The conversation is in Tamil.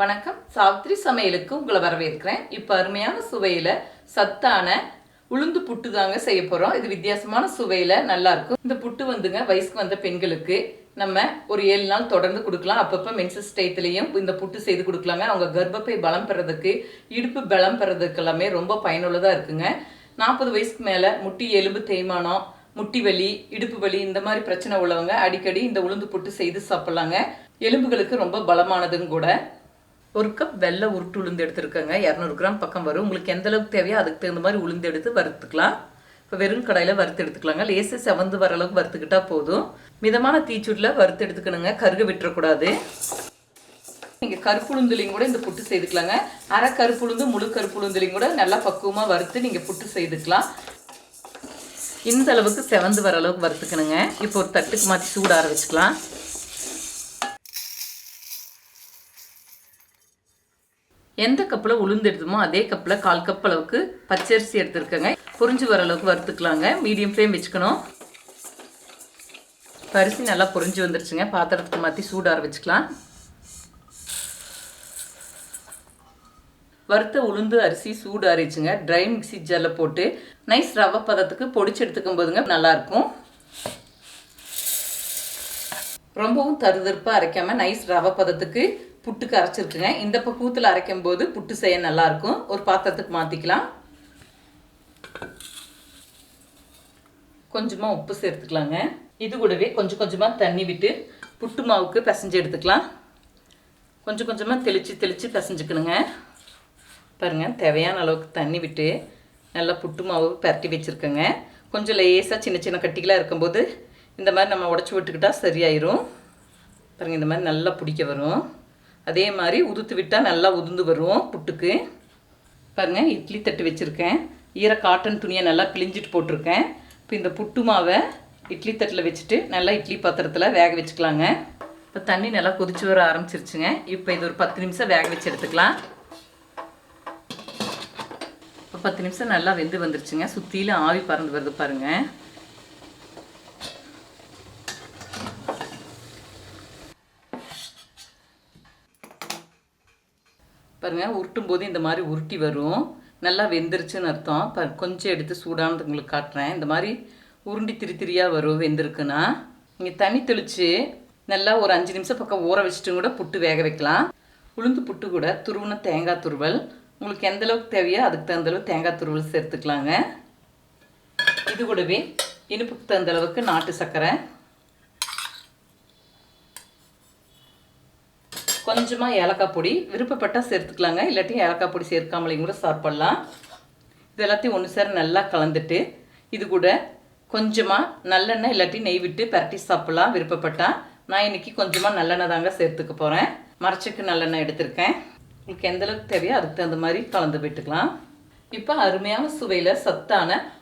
வணக்கம். சாவித்ரி சமையலுக்கு உங்களை வரவேற்கிறேன். இப்போ அருமையான சுவையில் சத்தான உளுந்து புட்டு தாங்க செய்ய போகிறோம் இது வித்தியாசமான சுவையில் நல்லாயிருக்கும் இந்த புட்டு வந்துங்க வயசுக்கு வந்த பெண்களுக்கு நம்ம ஒரு ஏழு நாள் தொடர்ந்து கொடுக்கலாம். அப்பப்போ மென்சஸ் டயத்துலேயும் இந்த புட்டு செய்து கொடுக்கலாங்க. அவங்க கர்ப்பப்பை பலம் பெறதுக்கு இடுப்பு பலம் பெறதுக்கு எல்லாமே ரொம்ப பயனுள்ளதாக இருக்குங்க. நாற்பது வயசுக்கு மேலே முட்டி எலும்பு தேய்மானம் முட்டி வலி இடுப்பு வலி இந்த மாதிரி பிரச்சனை உள்ளவங்க அடிக்கடி இந்த உளுந்து புட்டு செய்து சாப்பிட்லாங்க. எலும்புகளுக்கு ரொம்ப பலமானதும் கூட. ஒரு கப் வெள்ளை உருட்டு உளுந்து எடுத்துருக்கேங்க. இரநூறு கிராம் பக்கம் வரும். உங்களுக்கு எந்த அளவுக்கு தேவையோ அதுக்கு தகுந்த மாதிரி உளுந்து எடுத்து வறுத்துக்கலாம். இப்போ வெறும் கடாயில் வறுத்து எடுத்துக்கலாங்க. லேசு செவந்து வர அளவுக்கு வறுத்துக்கிட்டால் போதும். மிதமான தீச்சூட்டில் வறுத்து எடுத்துக்கணுங்க. கருக விட்டுறக்கூடாது. நீங்கள் கருப்புளுந்துலையும் கூட இந்த புட்டு செய்துக்கலாங்க. அரை கருப்புளுந்து முழு கருப்புளுந்துலையும் கூட நல்லா பக்குவமாக வறுத்து நீங்கள் புட்டு செய்துக்கலாம். இந்த அளவுக்கு செவந்து வர அளவுக்கு வறுத்துக்கணுங்க. இப்போ ஒரு தட்டுக்கு மாற்றி சூடார வச்சுக்கலாம். எந்த கப்பில் உளுந்து எடுத்துமோ அதே கப்பில் கால் கப் அளவுக்கு பச்சரிசி எடுத்துருக்கேங்க. பொரிஞ்சு வர அளவுக்கு வறுத்துக்கலாங்க. மீடியம் ஃப்ளேம் வச்சுக்கணும். அரிசி நல்லா பொரிஞ்சு வந்துருச்சுங்க. பாத்திரத்துக்கு மாற்றி சூடார வச்சுக்கலாம். வறுத்த உளுந்து அரிசி சூடு அரைச்சுங்க ட்ரை மிக்சி ஜாரில் போட்டு நைஸ் ரவை பதத்துக்கு பொடிச்சு எடுத்துக்கும் போதுங்க. நல்லாயிருக்கும் ரொம்பவும் தருதருப்பாக அரைக்காமல் நைஸ் ரவை பதத்துக்கு புட்டுக்கு அரைச்சிருக்குங்க. இந்த பக்குவத்தில் அரைக்கும் போது புட்டு செய்ய நல்லாயிருக்கும் ஒரு பாத்திரத்துக்கு மாற்றிக்கலாம் கொஞ்சமாக உப்பு சேர்த்துக்கலாங்க. இது கூடவே கொஞ்சம் கொஞ்சமாக தண்ணி விட்டு புட்டு மாவுக்கு பிசைஞ்சு எடுத்துக்கலாம். கொஞ்சம் கொஞ்சமாக தெளித்து தெளித்து பிசைஞ்சுக்கணுங்க. பாருங்கள் தேவையான அளவுக்கு தண்ணி விட்டு நல்லா புட்டு மாவு பரட்டி வச்சுருக்கேங்க. கொஞ்சம் லேசாக சின்ன சின்ன கட்டிகளாக இருக்கும்போது இந்த மாதிரி நம்ம உடச்சி விட்டுக்கிட்டால் சரியாயிரும். பாருங்கள் இந்த மாதிரி நல்லா பிடிக்க வரும். அதே மாதிரி உதுத்து விட்டால் நல்லா உதுந்து வரும் புட்டுக்கு. பாருங்கள் இட்லி தட்டு வச்சுருக்கேன். ஈர காட்டன் துணியை நல்லா கிழிஞ்சிட்டு போட்டிருக்கேன். இப்போ இந்த புட்டு மாவை இட்லி தட்டில் வச்சுட்டு நல்லா இட்லி பாத்திரத்தில் வேக வச்சுக்கலாங்க. இப்போ தண்ணி நல்லா கொதிச்சு வர ஆரம்பிச்சிருச்சுங்க. இப்போ இது ஒரு பத்து நிமிஷம் வேக வச்சு எடுத்துக்கலாம். இப்போ பத்து நிமிஷம் நல்லா வெந்து வந்துருச்சுங்க. சுற்றிலும் ஆவி பறந்து வருது பாருங்கள் பாருங்கள் உருட்டும் போது இந்த மாதிரி உருட்டி வரும். நல்லா வெந்துருச்சுன்னு அர்த்தம். ப கொஞ்சம் எடுத்து சூடானது உங்களுக்கு காட்டுறேன். இந்த மாதிரி உருண்டி திரி திரியாக வரும் வெந்திருக்குன்னா. நீங்கள் தண்ணி தெளித்து நல்லா ஒரு அஞ்சு நிமிஷம் பக்கம் ஊற வச்சுட்டு கூட புட்டு வேக வைக்கலாம். உளுந்து புட்டு கூட துருவின தேங்காய் துருவல். உங்களுக்கு எந்த அளவுக்கு தேவையோ அதுக்கு தகுந்த அளவு தேங்காய் துருவல் சேர்த்துக்கலாங்க. இது கூடவே இனிப்புக்கு தகுந்த அளவுக்கு நாட்டு சர்க்கரை. கொஞ்சமாக ஏலக்காய் பொடி. விருப்பப்பட்டால் சேர்த்துக்கலாங்க. இல்லாட்டி ஏலக்காய் பொடி சேர்க்காமலையும் கூட சாப்பிட்லாம் இது எல்லாத்தையும் ஒன்று சேர நல்லா கலந்துட்டு இது கூட கொஞ்சமாக நல்லெண்ணெய் இல்லாட்டி நெய் விட்டு பரட்டி சாப்பிட்லாம் விருப்பப்பட்டால் நான் இன்றைக்கி கொஞ்சமாக நல்லெண்ணெய் தாங்க சேர்த்துக்க போகிறேன் மரச்சக்கு நல்லெண்ணெய் எடுத்திருக்கேன். உங்களுக்கு எந்தளவுக்கு தேவையோ அதுக்கு தகுந்த மாதிரி கலந்து விட்டுக்கலாம். இப்போ அருமையான சுவையில் சத்தான